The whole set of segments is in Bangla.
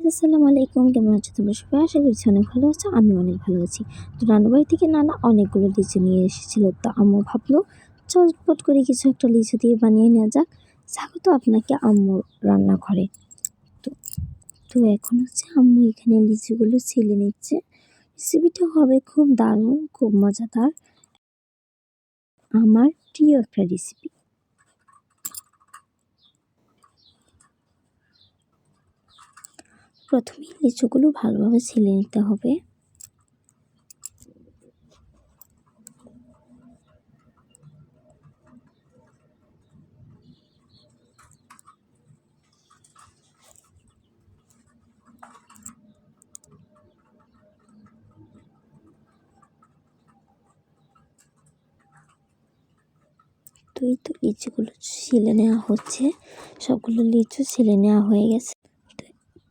আসসালামু আলাইকুম, কেমন আছো তোমরা সবাই? আশা করছি অনেক ভালো আছো, আমি অনেক ভালো আছি। তো রান্নাবাড়ি থেকে নানা অনেকগুলো লিচু নিয়ে এসেছিল, তো আম্মু ভাবলো চটপট করে কিছু একটা লিচু দিয়ে বানিয়ে নেওয়া যাক। স্বাগত আপনাকে আম্মুর রান্নাঘরে। তো তো এখন হচ্ছে আম্মু এখানে লিচুগুলো ছিলে নিচ্ছে। রেসিপিটা হবে খুব দারুণ, খুব মজাদার। আমার প্রিয় একটা রেসিপি। প্রথমে লিচুগুলো ভালোভাবে ছিলে নিতে হবে। তো এই তো লিচুগুলো ছিলে নেওয়া হচ্ছে। সবগুলো লিচু ছিলে নেওয়া হয়ে গেছে।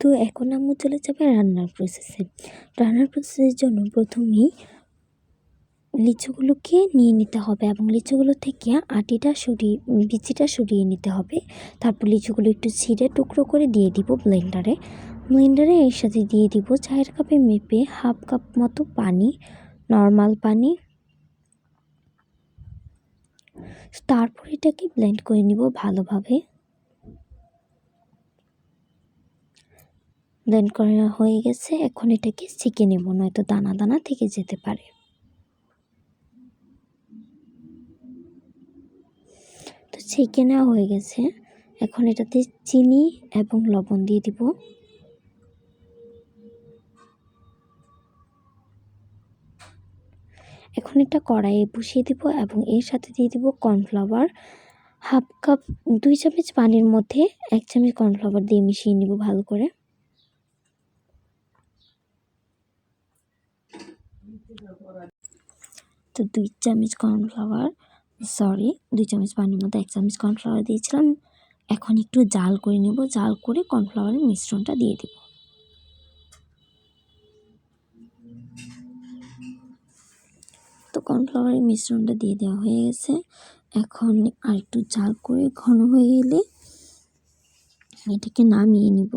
তো এখন আম্মু চলে যাবে রান্নার প্রসেসে রান্নার প্রসেসের জন্য প্রথমেই লিচুগুলোকে নিয়ে নিতে হবে এবং লিচুগুলো থেকে আটিটা সরিয়ে, বিচিটা সরিয়ে নিতে হবে। তারপর লিচুগুলো একটু ছিঁড়ে টুকরো করে দিয়ে দিব ব্লেন্ডারে ব্লেন্ডারে এর সাথে দিয়ে দিব চায়ের কাপে মেপে হাফ কাপ মতো পানি নর্মাল পানি। তারপর এটাকে ব্লেন্ড করে নিব ভালোভাবে। ব্লেন্ড করা হয়ে গেছে। এখন এটাকে ছেঁকে নেব, নয়তো দানা দানা থেকে যেতে পারে। তো ছেঁকে নেওয়া হয়ে গেছে। এখন এটাতে চিনি এবং লবণ দিয়ে দিব। এখন এটা কড়াইয়ে বসিয়ে দিব এবং এর সাথে দিয়ে দিব কর্নফ্লাওয়ার। হাফ কাপ, দুই চামচ পানির মধ্যে এক চামচ কর্নফ্লাওয়ার দিয়ে মিশিয়ে নিব ভালো করে। তো দুই চামচ কর্নফ্লাওয়ার সরি দুই চামচ পানির মধ্যে এক চামচ কর্নফ্লাওয়ার দিয়েছিলাম। এখন একটু জাল করে নেব, জাল করে কর্নফ্লাওয়ারের মিশ্রণটা দিয়ে দেব। তো কর্নফ্লাওয়ারের মিশ্রণটা দিয়ে দেওয়া হয়ে গেছে। এখন আর একটু জাল করে ঘন হয়ে গেলে এটাকে নামিয়ে নিব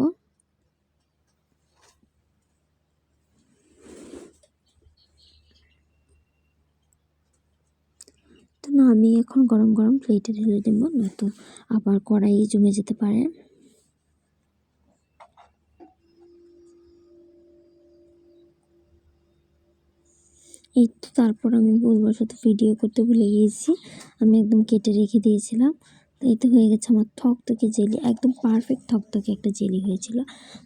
তো না আমি এখন গরম গরম প্লেটে ঢেলে দেবো, নয়তো আবার কড়াই জমে যেতে পারে। এই তো তারপর আমি ভুলবশত ভিডিও করতে ভুলে গিয়েছি, আমি একদম কেটে রেখে দিয়েছিলাম। তো এই তো হয়ে গেছে আমার থকথকে জেলি, একদম পারফেক্ট থকথকে একটা জেলি হয়েছিল।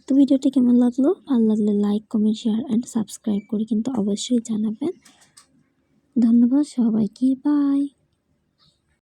তো ভিডিওটি কেমন লাগল? ভালো লাগলে like comment share and subscribe করে কিন্তু অবশ্যই জানাবেন। ধন্যবাদ সবাইকে বাই